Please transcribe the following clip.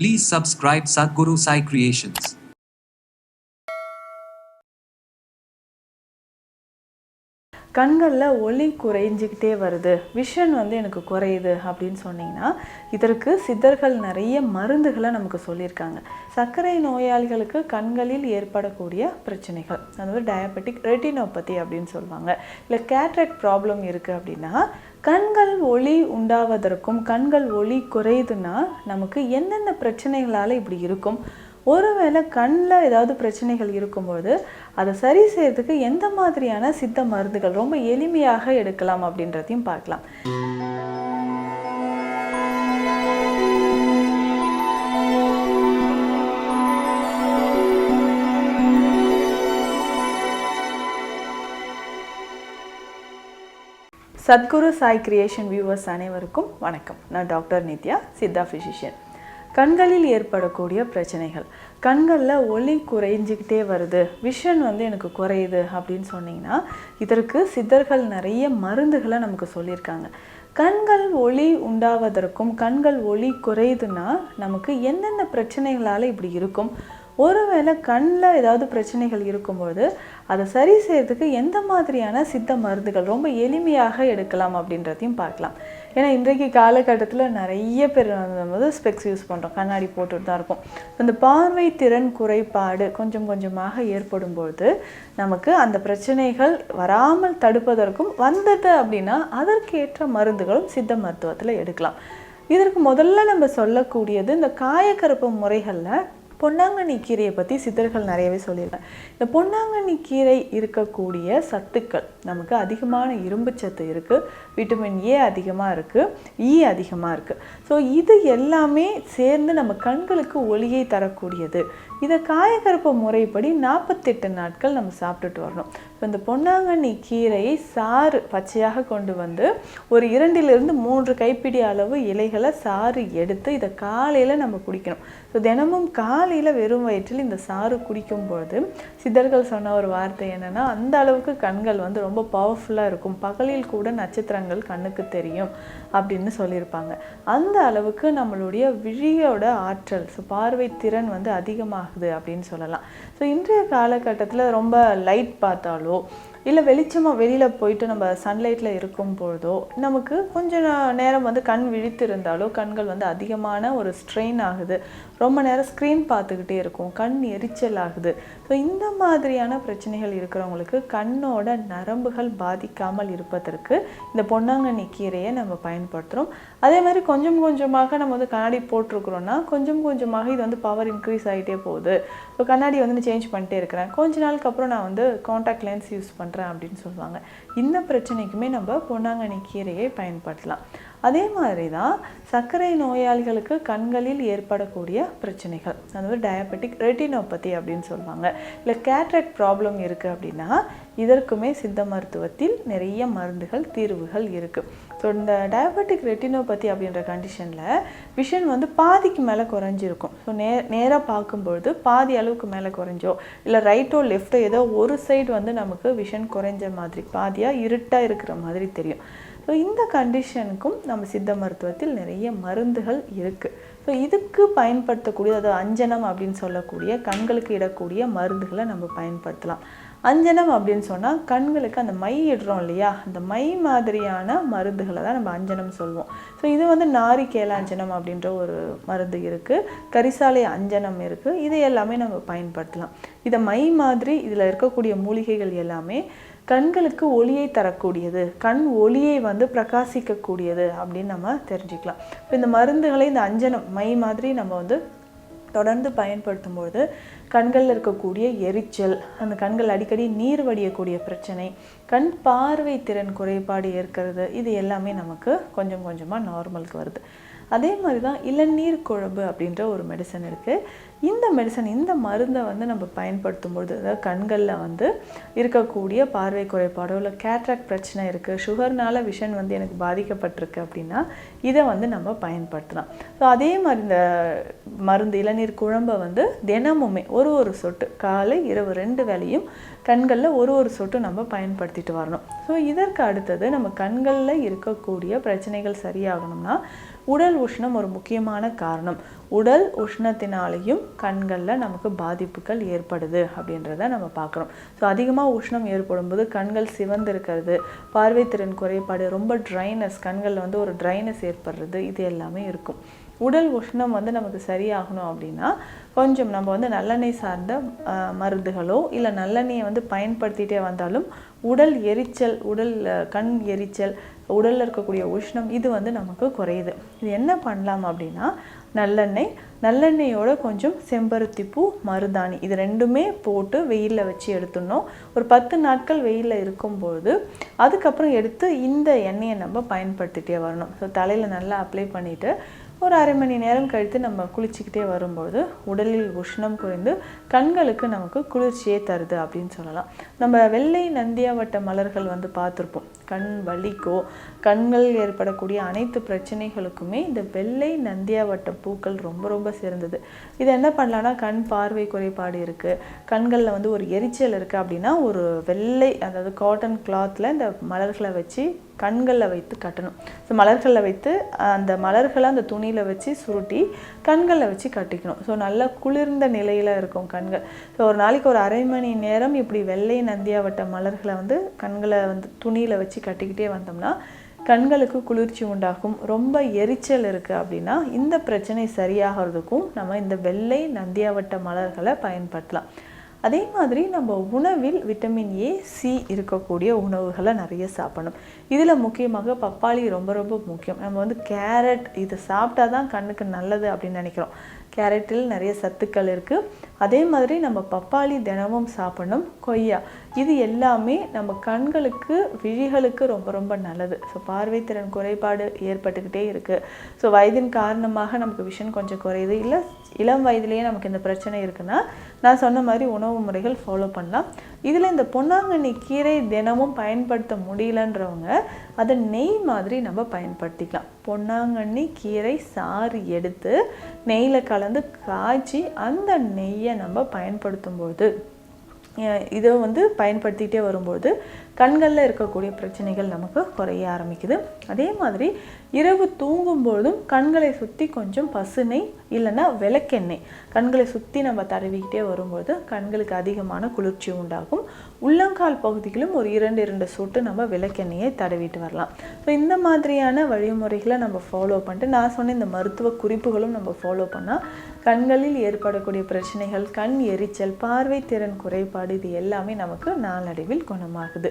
Please subscribe Sadhguru Sai Creations. கண்களில் ஒளி குறைஞ்சிக்கிட்டே வருது. விஷன் வந்து எனக்கு குறையுது அப்படின்னு சொன்னீங்கன்னா இதற்கு சித்தர்கள் நிறைய மருந்துகளை நமக்கு சொல்லியிருக்காங்க. சர்க்கரை நோயாளிகளுக்கு கண்களில் ஏற்படக்கூடிய பிரச்சனைகள் அதாவது டயபெட்டிக் ரெட்டினோபதி அப்படின்னு சொல்லுவாங்க. இல்லை கேட்ராக்ட் ப்ராப்ளம் இருக்குது அப்படின்னா கண்கள் ஒளி உண்டாவதற்கும் கண்கள் ஒளி குறையுதுன்னா நமக்கு எந்தெந்த பிரச்சனைகளால் இப்படி இருக்கும்? ஒருவேளை கண்ணில் ஏதாவது பிரச்சனைகள் இருக்கும்போது அதை சரி செய்யறதுக்கு எந்த மாதிரியான சித்த மருந்துகள் ரொம்ப எளிமையாக எடுக்கலாம் அப்படின்றதையும் பார்க்கலாம். சத்குரு சாய் கிரியேஷன் வியூவர்ஸ் அனைவருக்கும் வணக்கம். நான் டாக்டர் நித்யா சித்தா ஃபிசிஷியன் கண்களில் ஏற்படக்கூடிய பிரச்சனைகள். கண்களில் ஒளி குறைஞ்சிக்கிட்டே வருது. விஷன் வந்து எனக்கு குறையுது அப்படின்னு சொன்னீங்கன்னா இதற்கு சித்தர்கள் நிறைய மருந்துகளை நமக்கு சொல்லியிருக்காங்க. கண்கள் ஒளி உண்டாவதற்கும் கண்கள் ஒளி குறையுதுன்னா நமக்கு எந்தெந்த பிரச்சனைகளால் இப்படி இருக்கும்? ஒருவேளை கண்ணில் ஏதாவது பிரச்சனைகள் இருக்கும்போது அதை சரி செய்யறதுக்கு எந்த மாதிரியான சித்த மருந்துகள் ரொம்ப எளிமையாக எடுக்கலாம் அப்படின்றதையும் பார்க்கலாம். ஏன்னா இன்றைக்கு காலகட்டத்தில் நிறைய பேர் வந்து ஸ்பெக்ஸ் யூஸ் பண்ணுறோம் கண்ணாடி போட்டுட்டு தான் இருக்கும் இந்த பார்வை திறன் குறைபாடு கொஞ்சம் கொஞ்சமாக ஏற்படும் பொழுது நமக்கு அந்த பிரச்சனைகள் வராமல் தடுப்பதற்கும் வந்தது அப்படின்னா அதற்கேற்ற மருந்துகளும் சித்த மருத்துவத்தில் எடுக்கலாம். இதற்கு முதல்ல நம்ம சொல்லக்கூடியது இந்த காயக்கருப்பு முறைகளில் பொன்னாங்கண்ணி கீரையை பற்றி சித்தர்கள் நிறையவே சொல்லியிருக்காங்க. இந்த பொன்னாங்கண்ணி கீரை இருக்கக்கூடிய சத்துக்கள் நமக்கு அதிகமான இரும்பு சத்து இருக்குது விட்டமின் ஏ அதிகமாக இருக்குது இ e அதிகமாக இருக்குது ஸோ இது எல்லாமே சேர்ந்து நம்ம கண்களுக்கு ஒளியை தரக்கூடியது. இதை காயக்கருப்பு முறைப்படி நாற்பத்தெட்டு நாட்கள் நம்ம சாப்பிட்டுட்டு வரணும். இப்போ இந்த பொன்னாங்கண்ணி கீரையை சாறு பச்சையாக கொண்டு வந்து ஒரு இரண்டிலிருந்து மூன்று கைப்பிடி அளவு இலைகளை சாறு எடுத்து இதை காலையில் நம்ம குடிக்கணும். ஸோ தினமும் காலையில் வெறும் வயிற்றில் இந்த சாறு குடிக்கும்போது சித்தர்கள் சொன்ன ஒரு வார்த்தை என்னென்னா அந்த அளவுக்கு கண்கள் வந்து ரொம்ப பவர்ஃபுல்லாக இருக்கும். பகலில் கூட நட்சத்திரங்கள் கண்ணுக்கு தெரியும் அப்படின்னு சொல்லியிருப்பாங்க. அந்த அளவுக்கு நம்மளுடைய விழியோட ஆற்றல் ஸோ பார்வை திறன் வந்து அதிகமாகுது அப்படின்னு சொல்லலாம். ஸோ இன்றைய காலகட்டத்தில் ரொம்ப லைட் பார்த்தாலும் இருந்தாலோ இல்லை வெளிச்சமாக வெளியில் போயிட்டு நம்ம சன்லைட்டில் இருக்கும் பொழுதோ நமக்கு கொஞ்சம் நேரம் வந்து கண் விழித்து இருந்தாலோ கண்கள் வந்து அதிகமான ஒரு ஸ்ட்ரெயின் ஆகுது. ரொம்ப நேரம் ஸ்க்ரீன் பார்த்துக்கிட்டே இருக்கும். கண் எரிச்சல் ஆகுது. ஸோ இந்த மாதிரியான பிரச்சனைகள் இருக்கிறவங்களுக்கு கண்ணோட நரம்புகள் பாதிக்காமல் இருப்பதற்கு இந்த பொன்னாங்கண்ணி கீரையை நம்ம பயன்படுத்துகிறோம் அதே மாதிரி கொஞ்சம் கொஞ்சமாக நம்ம வந்து கண்ணாடி போட்டிருக்கிறோன்னா கொஞ்சம் கொஞ்சமாக இது வந்து பவர் இன்க்ரீஸ் ஆகிட்டே போகுது. ஸோ கண்ணாடி வந்து நான் சேஞ்ச் பண்ணிட்டே இருக்கிறேன். கொஞ்ச நாளுக்கு அப்புறம் நான் வந்து காண்டாக்ட் லென்ஸ் யூஸ் பண்ணுறேன் அப்படின்னு சொல்லுவாங்க. இந்த பிரச்சனைக்குமே நம்ம பொன்னாங்கண்ணி கீரையை பயன்படுத்தலாம். அதே மாதிரி தான் சர்க்கரை நோயாளிகளுக்கு கண்களில் ஏற்படக்கூடிய பிரச்சனைகள். அதாவது டயபெட்டிக் ரெட்டினோபதி அப்படின்னு சொல்லுவாங்க. இல்லை கேட்ராக்ட் ப்ராப்ளம் இருக்குது அப்படின்னா இதற்குமே சித்த மருத்துவத்தில் நிறைய மருந்துகள் தீர்வுகள் இருக்குது ஸோ இந்த டயபெட்டிக் ரெட்டினோபதி அப்படின்ற கண்டிஷனில் விஷன் வந்து பாதிக்கு மேலே குறைஞ்சிருக்கும். ஸோ நே நேராக பார்க்கும்பொழுது பாதி அளவுக்கு மேலே குறைஞ்சோ இல்லை ரைட்டோ லெஃப்ட்டோ ஏதோ ஒரு சைடு வந்து நமக்கு விஷன் குறைஞ்ச மாதிரி பாதியாக இருட்டாக இருக்கிற மாதிரி தெரியும். ஸோ இந்த கண்டிஷனுக்கும் நம்ம சித்த மருத்துவத்தில் நிறைய மருந்துகள் இருக்குது ஸோ இதுக்கு பயன்படுத்தக்கூடிய அது அஞ்சனம் அப்படின்னு சொல்லக்கூடிய கண்களுக்கு இடக்கூடிய மருந்துகளை நம்ம பயன்படுத்தலாம். அஞ்சனம் அப்படின்னு சொன்னால் கண்களுக்கு அந்த மை இடுறோம் இல்லையா? அந்த மை மாதிரியான மருந்துகளை தான் நம்ம அஞ்சனம் சொல்லுவோம் ஸோ இது வந்து நாரிகேலாஞ்சனம் அப்படின்ற ஒரு மருந்து இருக்குது கரிசாலை அஞ்சனம் இருக்குது இது எல்லாமே நம்ம பயன்படுத்தலாம். இதை மை மாதிரி இதில் இருக்கக்கூடிய மூலிகைகள் எல்லாமே கண்களுக்கு ஒளியை தரக்கூடியது கண் ஒளியை வந்து பிரகாசிக்கக்கூடியது அப்படின்னு நம்ம தெரிஞ்சுக்கலாம். இப்போ இந்த மருந்துகளை இந்த அஞ்சனம் மை மாதிரி நம்ம வந்து தொடர்ந்து பயன்படுத்தும் பொழுது கண்களில் இருக்கக்கூடிய எரிச்சல் அந்த கண்கள் அடிக்கடி நீர் வடியக்கூடிய பிரச்சனை கண் பார்வை திறன் குறைபாடு ஏற்கிறது இது எல்லாமே நமக்கு கொஞ்சம் கொஞ்சமாக நார்மலுக்கு வருது. அதே மாதிரி தான் இளநீர் குழம்பு அப்படின்ற ஒரு மெடிசன் இருக்குது இந்த மெடிசன் இந்த மருந்தை வந்து நம்ம பயன்படுத்தும் பொழுது அதாவது கண்களில் வந்து இருக்கக்கூடிய பார்வை குறைபாடோ இல்லை கேட்ராக் பிரச்சனை இருக்குது சுகர்னால விஷன் வந்து எனக்கு பாதிக்கப்பட்டிருக்கு அப்படின்னா இதை வந்து நம்ம பயன்படுத்தலாம். ஸோ அதே மாதிரி இந்த மருந்து இளநீர் குழம்பை வந்து தினமுமே ஒரு ஒரு சொட்டு காலை இரவு ரெண்டு வேளையும் கண்களில் ஒரு ஒரு சொட்டு நம்ம பயன்படுத்திட்டு வரணும். ஸோ இதற்கு அடுத்தது நம்ம கண்களில் இருக்கக்கூடிய பிரச்சனைகள் சரியாகணும்னா உடல் உஷ்ணம் ஒரு முக்கியமான காரணம். உடல் உஷ்ணத்தினாலேயும் கண்களில் நமக்கு பாதிப்புகள் ஏற்படுது அப்படின்றத நம்ம பார்க்குறோம். ஸோ அதிகமாக உஷ்ணம் ஏற்படும் போது கண்கள் சிவந்து இருக்கிறது பார்வைத்திறன் குறைபாடு ரொம்ப ட்ரைனஸ் கண்களில் வந்து ஒரு ட்ரைனஸ் ஏற்படுறது இது எல்லாமே இருக்கும். உடல் உஷ்ணம் வந்து நமக்கு சரியாகணும் அப்படின்னா கொஞ்சம் நம்ம வந்து நல்லெண்ணெய் சார்ந்த ஆஹ், மருந்துகளோ இல்லை நல்லெண்ணெயை வந்து பயன்படுத்திட்டே வந்தாலும் உடல் எரிச்சல் உடல் கண் எரிச்சல் உடலில் இருக்கக்கூடிய உஷ்ணம் இது வந்து நமக்கு குறையுது. இது என்ன பண்ணலாம் அப்படின்னா நல்லெண்ணெய் நல்லெண்ணெயோட கொஞ்சம் செம்பருத்தி பூ மருதாணி இது ரெண்டுமே போட்டு வெயிலில் வச்சு எடுத்துடணும். ஒரு பத்து நாட்கள் வெயிலில் இருக்கும்போது அதுக்கப்புறம் எடுத்து இந்த எண்ணெயை நம்ம பயன்படுத்திகிட்டே வரணும். ஸோ தலையில் நல்லா அப்ளை பண்ணிவிட்டு ஒரு அரை மணி நேரம் கழித்து நம்ம குளிச்சுக்கிட்டே வரும்போது உடலில் உஷ்ணம் குறைந்து கண்களுக்கு நமக்கு குளிர்ச்சியே தருது அப்படின்னு சொல்லலாம். நம்ம வெள்ளை நந்தியாவட்ட மலர்கள் வந்து பார்த்துருப்போம். கண் வலிக்கோ கண்கள் ஏற்படக்கூடிய அனைத்து பிரச்சனைகளுக்குமே இந்த வெள்ளை நந்தியாவட்ட பூக்கள் ரொம்ப ரொம்ப சிறந்தது. இது என்ன பண்ணலாம்னா கண் பார்வை குறைபாடு இருக்குது கண்களில் வந்து ஒரு எரிச்சல் இருக்குது அப்படின்னா ஒரு வெள்ளை அதாவது காட்டன் கிளாத்தில் இந்த மலர்களை வச்சு கண்களில் வைத்து கட்டணும். ஸோ மலர்களில் வைத்து அந்த மலர்களை அந்த துணியில் வச்சு சுருட்டி கண்களில் வச்சு கட்டிக்கணும். ஸோ நல்லா குளிர்ந்த நிலையில் இருக்கும் கண்கள். ஸோ ஒரு நாளைக்கு ஒரு அரை மணி நேரம் இப்படி வெள்ளை நந்தியாவட்ட மலர்களை வந்து கண்களை வந்து துணியில் வச்சு கட்டிக்கிட்டே வந்தோம்னா கண்களுக்கு குளிர்ச்சி உண்டாகும். ரொம்ப எரிச்சல் இருக்குது அப்படின்னா இந்த பிரச்சனை சரியாகிறதுக்கும் நம்ம இந்த வெள்ளை நந்தியாவட்ட மலர்களை பயன்படுத்தலாம். அதே மாதிரி நம்ம உணவில் விட்டமின் ஏ சி இருக்கக்கூடிய உணவுகளை நிறைய சாப்பிடணும். இதில் முக்கியமாக பப்பாளி ரொம்ப ரொம்ப முக்கியம். நம்ம வந்து கேரட் இது சாப்பிட்டா தான் கண்ணுக்கு நல்லது அப்படின்னு நினைக்கிறோம். கேரட்டில் நிறைய சத்துக்கள் இருக்குது அதே மாதிரி நம்ம பப்பாளி தினமும் சாப்பிடணும். கொய்யா. இது எல்லாமே நம்ம கண்களுக்கு விழிகளுக்கு ரொம்ப ரொம்ப நல்லது. ஸோ பார்வைத்திறன் குறைபாடு ஏற்பட்டுக்கிட்டே இருக்குது ஸோ வயதின் காரணமாக நமக்கு விஷன் கொஞ்சம் குறையுது. இல்லை இளம் வயதிலேயே நமக்கு இந்த பிரச்சனை இருக்குன்னா நான் சொன்ன மாதிரி உணவு முறைகள் ஃபாலோ பண்ணலாம். இதில் இந்த பொன்னாங்கண்ணி கீரை தினமும் பயன்படுத்த முடியலன்றவங்க அதை நெய் மாதிரி நம்ம பயன்படுத்திக்கலாம். பொன்னாங்கண்ணி கீரை சாறு எடுத்து நெய்யில் கலந்து காய்ச்சி அந்த நெய்யை நம்ம பயன்படுத்தும்போது போது இதை வந்து பயன்படுத்திக்கிட்டே வரும்போது கண்களில் இருக்கக்கூடிய பிரச்சனைகள் நமக்கு குறைய ஆரம்பிக்குது. அதே மாதிரி இரவு தூங்கும்பொழுதும் கண்களை சுற்றி கொஞ்சம் பசுனை இல்லைன்னா விளக்கெண்ணெய். கண்களை சுற்றி நம்ம தடவிக்கிட்டே வரும்போது கண்களுக்கு அதிகமான குளிர்ச்சி உண்டாகும். உள்ளங்கால் பகுதியிலும் ஒரு இரண்டு இரண்டு சொட்டு நம்ம விளக்கெண்ணெயை தடவிட்டு வரலாம். ஸோ இந்த மாதிரியான வழிமுறைகளை நம்ம ஃபாலோ பண்ணிட்டு நான் சொன்ன இந்த மருத்துவ குறிப்புகளும் நம்ம ஃபாலோ பண்ணால் கண்களில் ஏற்படக்கூடிய பிரச்சனைகள் கண் எரிச்சல் பார்வை திறன் குறைபாடு இது எல்லாமே நமக்கு நாளடைவில் குணமாகுது.